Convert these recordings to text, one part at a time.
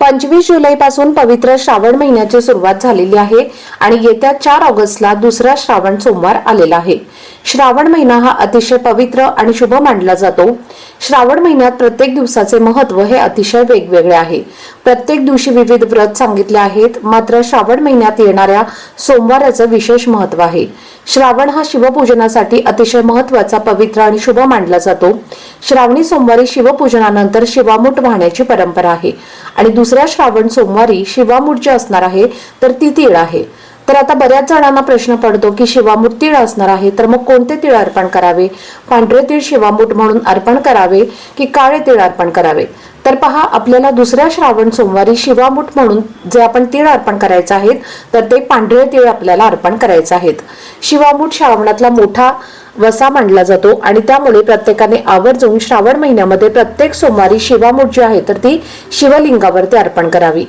पंचवीस जुलैपासून पवित्र श्रावण महिन्याची सुरुवात झालेली आहे आणि येत्या चार ऑगस्टला दुसरा श्रावण सोमवार आलेला आहे. श्रावण महिना हा अतिशय पवित्र आणि शुभ मानला जातो. श्रावण महिन्यात प्रत्येक दिवसाचे महत्त्व हे अतिशय वेगवेगळे आहे. प्रत्येक दिवशी विविध व्रत सांगितले आहेत मात्र श्रावण महिन्यात येणाऱ्या सोमवाराचं विशेष महत्त्व आहे. श्रावण हा शिवपूजनासाठी अतिशय महत्त्वाचा पवित्र आणि शुभ मानला जातो. श्रावणी सोमवारी शिवपूजनानंतर शिवामूठ वाहण्याची परंपरा आहे. आणि दुसऱ्या श्रावण सोमवारी शिवामूठ जे असणार आहे तर ती तीळ आहे. तर आता बऱ्याच जणांना प्रश्न पडतो की शिवामूठ तीळ असणार आहे तर मग कोणते तीळ अर्पण करावे? पांढरे तीळ शिवामूठ म्हणून अर्पण करावे की काळे तीळ अर्पण करावे? तर पहा आपल्याला दुसऱ्या श्रावण सोमवारी शिवामूठ म्हणून जे आपण तीळ अर्पण करायचे आहेत तर ते पांढरे तीळ आपल्याला अर्पण करायचे आहेत. शिवामूठ श्रावणातला मोठा वसा मानला जातो आणि त्यामुळे प्रत्येकाने आवर्जून श्रावण महिन्यामध्ये प्रत्येक सोमवारी शिवामूठ जी आहे तर ती शिवलिंगावरती अर्पण करावी.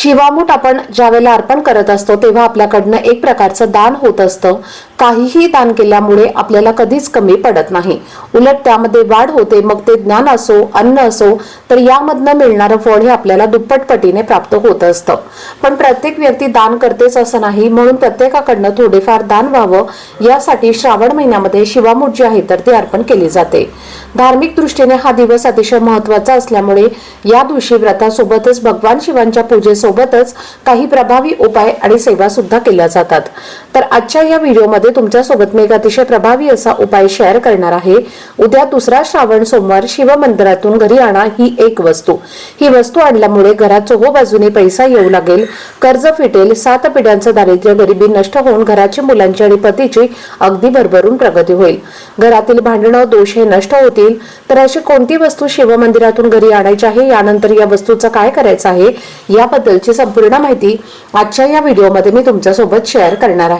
शिवामूठ आपण ज्यावेळेला अर्पण करत असतो तेव्हा आपल्याकडनं एक प्रकारचं दान होत असतं. काहीही दान केल्यामुळे आपल्याला कधीच कमी पडत नाही. उलट त्यामध्ये वाढ होते मग ते ज्ञान असो अन्न असो तर यामधनं मिळणारं फळ हे आपल्याला दुप्पट पटीने प्राप्त होत असतं. पण प्रत्येक व्यक्ती दान करतेच असं नाही म्हणून प्रत्येकाकडनं थोडेफार दान व्हावं यासाठी श्रावण महिन्यामध्ये शिवामूठ जी आहे तर ती अर्पण केली जाते. धार्मिक दृष्टीने हा दिवस अतिशय महत्त्वाचा असल्यामुळे या दिवशी व्रतासोबतच भगवान शिवांच्या पूजेसोबतच काही प्रभावी उपाय आणि सेवा सुद्धा केल्या जातात. तर आजच्या या व्हिडिओमध्ये तुमच्यासोबत मी एक अतिशय प्रभावी असा उपाय शेअर करणार आहे. उद्या दुसरा श्रावण सोमवार शिवमंदिरातून घरी आणा ही एक वस्तू. ही वस्तू आणल्यामुळे घरात चोहोबाजूने पैसा येऊ लागेल. कर्ज फिटेल सात पिढ्यांचं दारिद्र्य गरिबी नष्ट होऊन घराची मुलांची आणि पतीची अगदी भरभरून प्रगती होईल. घरातील भांडणं दोष हे नष्ट होतील. तर अशी कोणती वस्तू शिवमंदिरातून घरी आणायची आहे? यानंतर या वस्तूचं काय करायचं आहे? याबद्दलची संपूर्ण माहिती आजच्या या व्हिडिओमध्ये मी तुमच्यासोबत शेअर करणार आहे.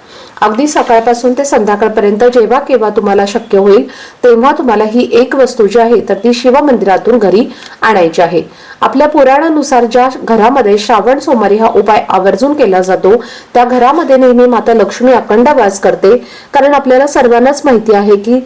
अगदी सकाळपासून ते संध्याकाळपर्यंत जेव्हा केव्हा तुम्हाला शक्य होईल तेव्हा तुम्हाला ही एक वस्तू जी आहे तर ती शिवमंदिरातून घरी आणायची आहे. आपल्या पुराणानुसार ज्या घरामध्ये श्रावण सोमवारी हा उपाय आवर्जून केला जातो त्या घरामध्ये नेहमी माता लक्ष्मी अखंड वास करते. कारण आपल्याला सर्वांनाच माहिती आहे की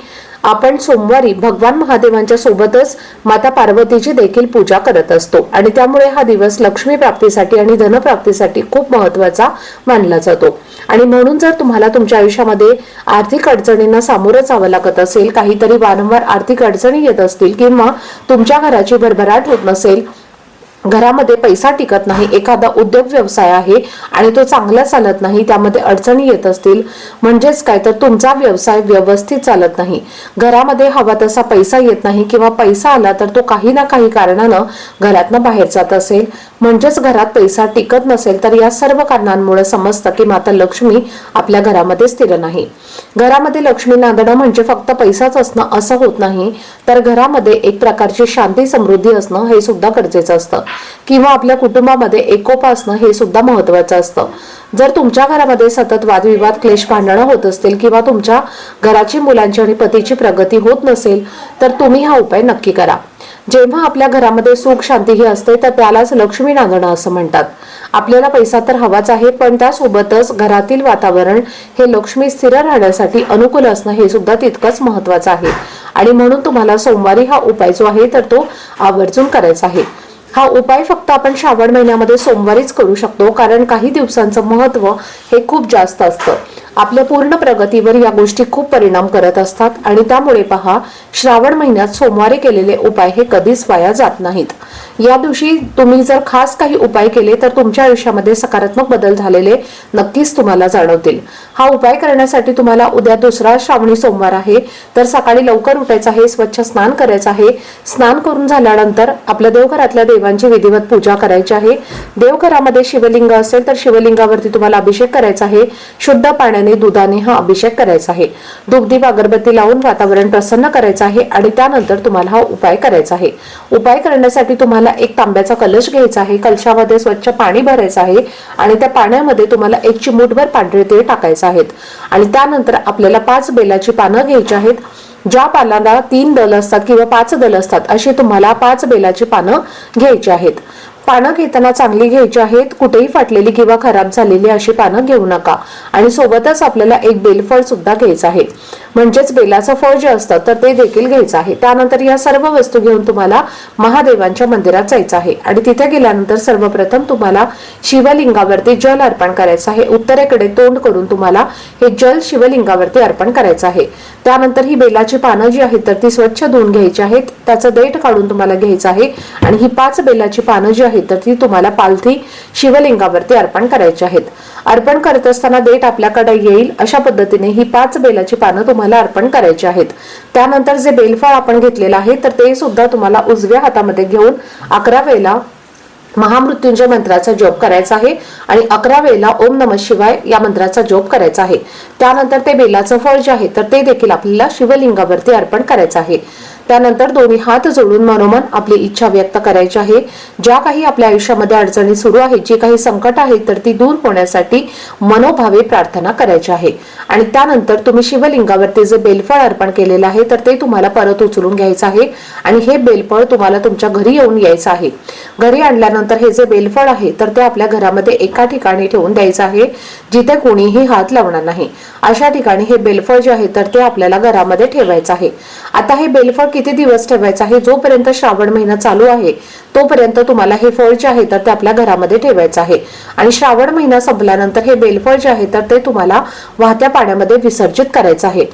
आपण सोमवारी भगवान महादेवांच्या सोबतच माता पार्वतीची देखील पूजा करत असतो. आणि त्यामुळे हा दिवस लक्ष्मी प्राप्तीसाठी आणि धनप्राप्तीसाठी खूप महत्त्वाचा मानला जातो. आणि म्हणून जर तुम्हाला तुमच्या आयुष्यामध्ये आर्थिक अडचणींना सामोरं जावं लागत असेल काहीतरी वारंवार आर्थिक अडचणी येत असतील किंवा तुमच्या घराची भरभराट होत नसेल घरामध्ये पैसा टिकत नाही एखादा उद्योग व्यवसाय आहे आणि तो चांगला चालत नाही त्यामध्ये अडचणी येत असतील म्हणजेच काय? तर तुमचा व्यवसाय व्यवस्थित चालत नाही. घरामध्ये हवा तसा पैसा येत नाही किंवा पैसा आला तर तो काही ना काही कारणानं घरातनं बाहेर जात असेल. म्हणजेच घरात पैसा टिकत नसेल तर या सर्व कारणांमुळे समजतं की माता लक्ष्मी आपल्या घरामध्ये स्थिर नाही. घरामध्ये लक्ष्मी नांदणं म्हणजे फक्त पैसाच असणं असं होत नाही. तर घरामध्ये एक प्रकारची शांती समृद्धी असणं हे सुद्धा गरजेचं असतं. किंवा आपल्या कुटुंबामध्ये एकोपा असणं हे सुद्धा महत्वाचं असतं. जर तुमच्या घरामध्ये सतत वादविवाद क्लेश भांडणं होत असतील किंवा तुमच्या घराची मुलांची आणि पतीची प्रगती होत नसेल तर तुम्ही हा उपाय नक्की करा. जेव्हा आपल्या घरामध्ये सुख शांती ही असते तर त्यालाच लक्ष्मी नांदणं असं म्हणतात. आपल्याला पैसा तर हवाच आहे पण त्यासोबतच घरातील वातावरण हे लक्ष्मी स्थिर राहण्यासाठी अनुकूल असणं हे सुद्धा तितकंच महत्वाचं आहे. आणि म्हणून तुम्हाला सोमवारी हा उपाय जो आहे तर तो आवर्जून करायचा आहे. हा उपाय फक्त आपण श्रावण महिन्यामध्ये सोमवारीच करू शकतो कारण काही दिवसांचं महत्त्व हे खूप जास्त असतं. आपल्या पूर्ण प्रगतीवर या गोष्टी खूप परिणाम करत असतात. आणि त्यामुळे पहा श्रावण महिन्यात सोमवारी केलेले उपाय हे कधीच वाया जात नाहीत. या दिवशी तुम्ही जर खास काही उपाय केले तर तुमच्या आयुष्यामध्ये सकारात्मक बदल झालेले नक्कीच तुम्हाला जाणवतील. हा उपाय करण्यासाठी तुम्हाला उद्या दुसरा श्रावणी सोमवार आहे. तर सकाळी लवकर उठायचं आहे स्वच्छ स्नान करायचं आहे. स्नान करून झाल्यानंतर आपल्या देवघरातल्या देवांची विधिवत पूजा करायची आहे. देवघरामध्ये शिवलिंग असेल तर शिवलिंगावरती तुम्हाला अभिषेक करायचा आहे. शुद्ध पाण्याने दुधाने हा अभिषेक करायचा आहे. दुग्धीप अगरबत्ती लावून वातावरण प्रसन्न करायचं आहे आणि त्यानंतर तुम्हाला हा उपाय करायचा आहे. उपाय करण्यासाठी तुम्हाला एक तांब्याचा कलश घ्यायचा आहे. कलशामध्ये स्वच्छ पाणी भरायचं आहे आणि त्या पाण्यामध्ये तुम्हाला एक चिमूटभर पांढरे तेल टाकायचं आहेत. आणि त्यानंतर आपल्याला पाच बेलाची पानं घ्यायची आहेत. ज्या पानाला तीन दल असतात किंवा पाच दल असतात अशी तुम्हाला पाच बेलाची पानं घ्यायची आहेत. पानं घेताना चांगली घ्यायची आहेत कुठेही फाटलेली किंवा खराब झालेली अशी पानं घेऊ नका. आणि सोबतच आपल्याला एक बेलफळ सुद्धा घ्यायचं आहे. म्हणजेच बेलाचं फळ जे असतं तर ते देखील घ्यायचं आहे. त्यानंतर या सर्व वस्तू घेऊन तुम्हाला महादेवांच्या मंदिरात जायचं आहे. आणि तिथे गेल्यानंतर सर्वप्रथम तुम्हाला शिवलिंगावरती जल अर्पण करायचं आहे. उत्तरेकडे तोंड करून तुम्हाला हे जल शिवलिंगावरती अर्पण करायचं आहे. त्यानंतर ही बेलाची पानं जी आहेत तर ती स्वच्छ धुवून घ्यायची आहेत. त्याचं देठ काढून तुम्हाला घ्यायचं आहे. आणि ही पाच बेलाची पानं जी आहेत तर ती तुम्हाला पालथी शिवलिंगावरती अर्पण करायची आहेत. अर्पण करत असताना देठ आपल्याकडे येईल. अशा पद्धतीने ही पाच बेलाची पानं तुम्हाला अर्पण करायचे आहेत. त्यानंतर जे बेलफळ आपण घेतलेलं आहे तर ते सुद्धा तुम्हाला उजव्या हातामध्ये घेऊन अकरा वेळेला महामृत्युंजय मंत्राचा जप करायचा आहे आणि अकरा वेळेला ओम नम शिवाय या मंत्राचा जप करायचा आहे. त्यानंतर ते बेलाचं फळ जे आहे तर ते देखील आपल्याला शिवलिंगावरती अर्पण करायचं आहे. त्यानंतर दोन्ही हात जोडून मनोमन आपली इच्छा व्यक्त करायची आहे. ज्या काही आपल्या आयुष्यामध्ये अडचणी सुरू आहेत जी काही संकट आहेत तर ती दूर होण्यासाठी मनोभावे प्रार्थना करायची आहे. आणि त्यानंतर तुम्ही शिवलिंगावरती जे बेलफळ अर्पण केलेलं आहे तर ते तुम्हाला परत उचलून घ्यायचं आहे. आणि हे बेलफळ तुम्हाला तुमच्या घरी येऊन यायचं आहे. घरी आणल्यानंतर हे जे बेलफळ आहे तर ते आपल्या घरामध्ये एका ठिकाणी ठेवून द्यायचं आहे जिथे कोणीही हात लावणार नाही. अशा ठिकाणी हे बेलफळ जे आहे तर ते आपल्याला घरामध्ये ठेवायचं आहे. आता हे बेलफळ किती दिवस ठेवायचं आहे? जोपर्यंत श्रावण महिना चालू आहे तोपर्यंत तुम्हाला हे फळ जे आहे तर ते आपल्या घरामध्ये ठेवायचं आहे. आणि श्रावण महिना संपल्यानंतर हे बेलफळ जे आहे तर ते तुम्हाला वाहत्या पाण्यामध्ये विसर्जित करायचं आहे.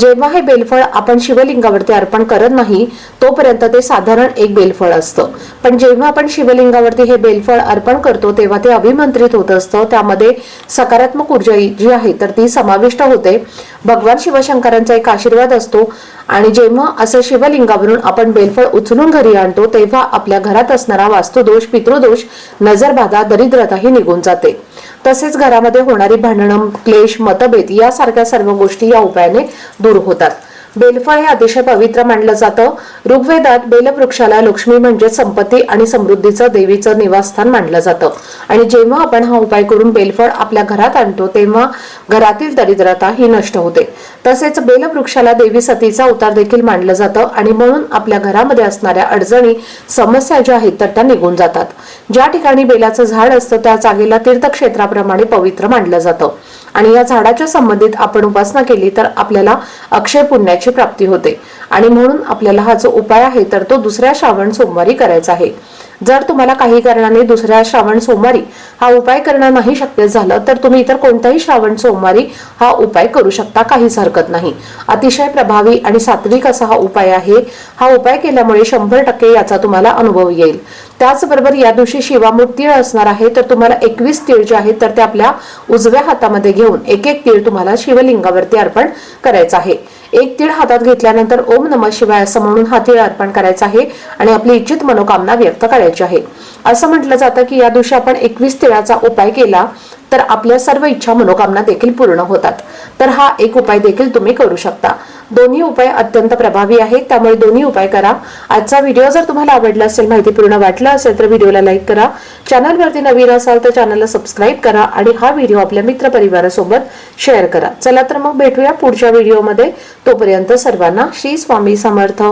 जेव्हा हे बेलफळ आपण शिवलिंगावरती अर्पण करत नाही तोपर्यंत ते साधारण एक बेलफळ असतं. पण जेव्हा आपण शिवलिंगावरती हे बेलफळ अर्पण करतो तेव्हा ते अभिमंत्रित होत असतं. त्यामध्ये सकारात्मक ऊर्जा जी आहे तर ती समाविष्ट होते. भगवान शिवशंकरांचा एक आशीर्वाद असतो. आणि जेव्हा असं शिवलिंगावरून आपण बेलफळ उचलून घरी आणतो तेव्हा आपल्या घरात असणारा वास्तुदोष पितृदोष नजरबाधा दरिद्रताही निघून जाते. तसेच घरामध्ये होणारी भांडणं क्लेश मतभेद यासारख्या सर्व गोष्टी या उपायाने दूर होतात. बेलफळ हे अतिशय पवित्र मानलं जातं. ऋग्वेदात बेलवृक्षाला लक्ष्मी म्हणजे संपत्ती आणि समृद्धीचं देवीचं निवासस्थान मानलं जातं. आणि जेव्हा आपण हा उपाय करून बेलफळ आपल्या घरात आणतो तेव्हा घरातील दरिद्रता ही नष्ट होते. तसेच बेलवृक्षाला देवी सतीचा उतार देखील मानलं जातं आणि म्हणून आपल्या घरामध्ये असणाऱ्या अडचणी समस्या ज्या आहेत तर त्या निघून जातात. ज्या ठिकाणी बेलाचं झाड असतं त्या जागेला तीर्थक्षेत्राप्रमाणे पवित्र मानलं जातं. आणि या झाडाच्या संबंधित आपण उपासना केली तर आपल्याला अक्षय पुण्याची प्राप्ती होते. आणि म्हणून आपल्याला हा जो उपाय आहे तर तो दुसऱ्या श्रावण सोमवारी करायचा आहे. जर तुम्हाला काही कारणाने दुसऱ्या श्रावण सोमवारी हा उपाय करणं नाही शक्य झालं तर तुम्ही इतर कोणत्याही श्रावण सोमवारी हा उपाय करू शकता. काहीच हरकत नाही. अतिशय प्रभावी आणि सात्विक असा हा उपाय आहे. हा उपाय केल्यामुळे शंभर टक्के याचा तुम्हाला अनुभव येईल. त्याचबरोबर या दिवशी शिवामूठ तीळ असणार आहे तर तुम्हाला एकवीस तीळ जे आहेत तर ते आपल्या उजव्या हातामध्ये घेऊन एक एक तीळ तुम्हाला शिवलिंगावरती अर्पण करायचं आहे. एक तीळ हातात घेतल्यानंतर ओम नम शिवाय असं म्हणून हा तीळ अर्पण करायचा आहे आणि आपली इच्छित मनोकामना व्यक्त करायची आहे. असं म्हटलं जातं की या दिवशी आपण एकवीस तिळाचा उपाय केला तर आपल्या सर्व इच्छा मनोकामना देखील पूर्ण होतात. तर हा एक उपाय देखील तुम्ही करू शकता. दोन्ही उपाय अत्यंत प्रभावी आहेत त्यामुळे दोन्ही उपाय करा. आजचा व्हिडिओ जर तुम्हाला आवडला असेल माहितीपूर्ण वाटला असेल तर व्हिडिओला लाईक करा. चॅनलवरती नवीन असाल तर चॅनलला सबस्क्राईब करा आणि हा व्हिडिओ आपल्या मित्र परिवारासोबत शेअर करा. चला तर मग भेटूया पुढच्या व्हिडिओमध्ये. तोपर्यंत सर्वांना श्री स्वामी समर्थ.